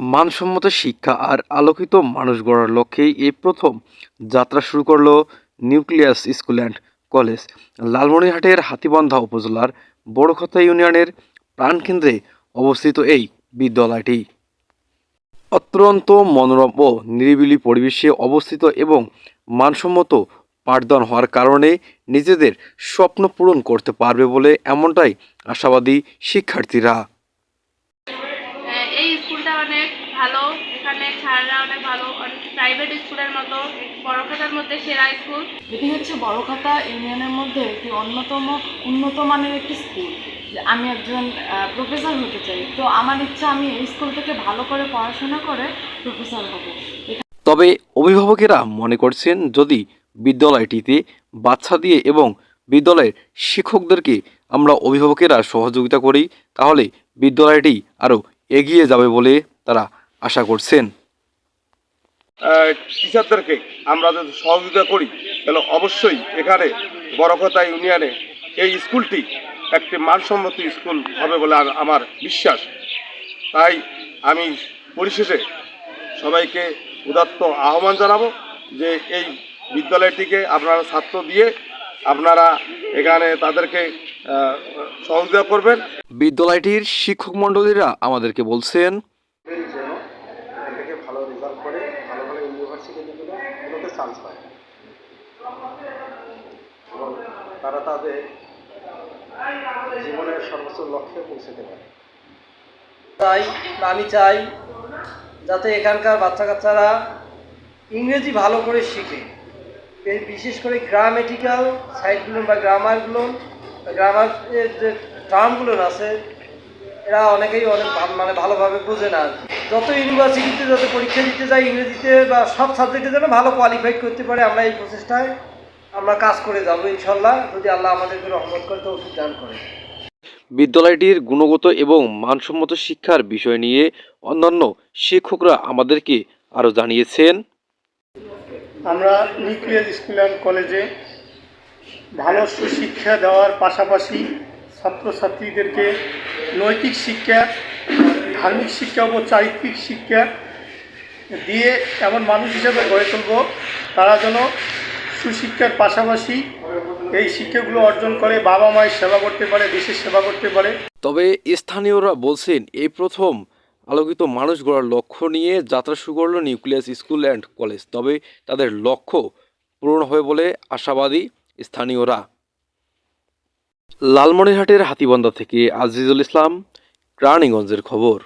মানসম্মত শিক্ষা আর আলোকিত মানুষ গড়ার লক্ষ্যেই এই প্রথম যাত্রা শুরু করল নিউক্লিয়াস স্কুল অ্যান্ড কলেজ। লালমনিরহাটের হাতীবান্ধা উপজেলার বড়খতা ইউনিয়নের প্রাণকেন্দ্রে অবস্থিত এই বিদ্যালয়টি। অত্যন্ত মনোরম ও নিরিবিলি পরিবেশে অবস্থিত এবং মানসম্মত পাঠদান হওয়ার কারণে নিজেদের স্বপ্ন পূরণ করতে পারবে বলে এমনটাই আশাবাদী শিক্ষার্থীরা। এই স্কুলটা অনেক ভালো এখানে স্যাররা অনেক ভালো অনেক প্রাইভেট স্কুলের মতো বড়খাতার মধ্যে সেরা স্কুল। এটি হচ্ছে বড়খাতা ইউনিয়নের মধ্যে একটি অন্যতম উন্নত মানের একটি স্কুল। আমি একজন প্রফেসর হতে চাই। তো আমার ইচ্ছা আমি এই স্কুল থেকে ভালো করে পড়াশোনা করে প্রফেসর হব। তবে অভিভাবকেরা মনে করছেন যদি বিদ্যালয়টিতে বাচ্চা দিয়ে এবং বিদ্যালয়ের শিক্ষকদেরকে আমরা অভিভাবকেরা সহযোগিতা করি তাহলে বিদ্যালয়টি আরও এগিয়ে যাবে বলে তারা আশা করছেন। টিচারদেরকে আমরা যদি সহযোগিতা করি, তাহলে অবশ্যই এখানে বড়কথা ইউনিয়নে এই স্কুলটি একটি মানসম্মত স্কুল হবে বলে আমার বিশ্বাস। তাই আমি পরিশেষে সবাইকে উদাত্ত আহ্বান জানাব যে এই বিদ্যালয়টিকে আপনারা ছাত্র দিয়ে আপনারা এখানে তাদেরকে সহযোগিতা করবেন। বিদ্যালয়টির শিক্ষক মণ্ডলীরা আমাদেরকে বলছেন যেন এখান থেকে ভালো রেজাল্ট করে ভালো ভালো ইউনিভার্সিটিগুলো চান্স পায় তারা তাদের জীবনের সর্বোচ্চ লক্ষ্যে পৌঁছতে পারে তাই আমি চাই যাতে এখানকার বাচ্চা কাচ্চারা ইংরেজি ভালো করে শিখে। বিশেষ করে গ্রামেটিক্যাল সাইডগুলো বা গ্রামারগুলো গ্রামার যে টার্মগুলো আছে এরা অনেকেই অনেক মানে ভালোভাবে বোঝে না আর যত ইউনিভার্সিটিতে যত পরীক্ষা দিতে যায় ইংরেজিতে বা সব সাবজেক্টে যেন ভালো কোয়ালিফাইড করতে পারে আমরা এই প্রচেষ্টায় আমরা কাজ করে যাব ইনশাল্লাহ। যদি আল্লাহ আমাদেরকে রহমত করে তো ওষুধ দান করে। বিদ্যালয়টির গুণগত এবং মানসম্মত শিক্ষার বিষয় নিয়ে অন্যান্য শিক্ষকরা আমাদেরকে আরও জানিয়েছেন। আমরা নিউক্লিয়াস স্কুল অ্যান্ড কলেজে ভালো সুশিক্ষা দেওয়ার পাশাপাশি ছাত্রছাত্রীদেরকে নৈতিক শিক্ষা, ধার্মিক শিক্ষা ও চারিত্রিক শিক্ষা দিয়ে এমন মানুষ হিসেবে গড়ে তুলব, তারা যেন সুশিক্ষার পাশাপাশি এই শিক্ষাগুলো অর্জন করে, বাবা মায়ের সেবা করতে পারে, দেশের সেবা করতে পারে। তবে স্থানীয়রা বলছেন, এই প্রথম আলোকিত মানুষ গড়ার লক্ষ্য নিয়ে যাত্রা শুরু করল নিউক্লিয়াস স্কুল অ্যান্ড কলেজ। তবে তাদের লক্ষ্য পূরণ হবে বলে আশাবাদী স্থানীয়রা। লালমনিরহাটের হাতিবান্ধা থেকে আজিজুল ইসলাম রানীগঞ্জের খবর।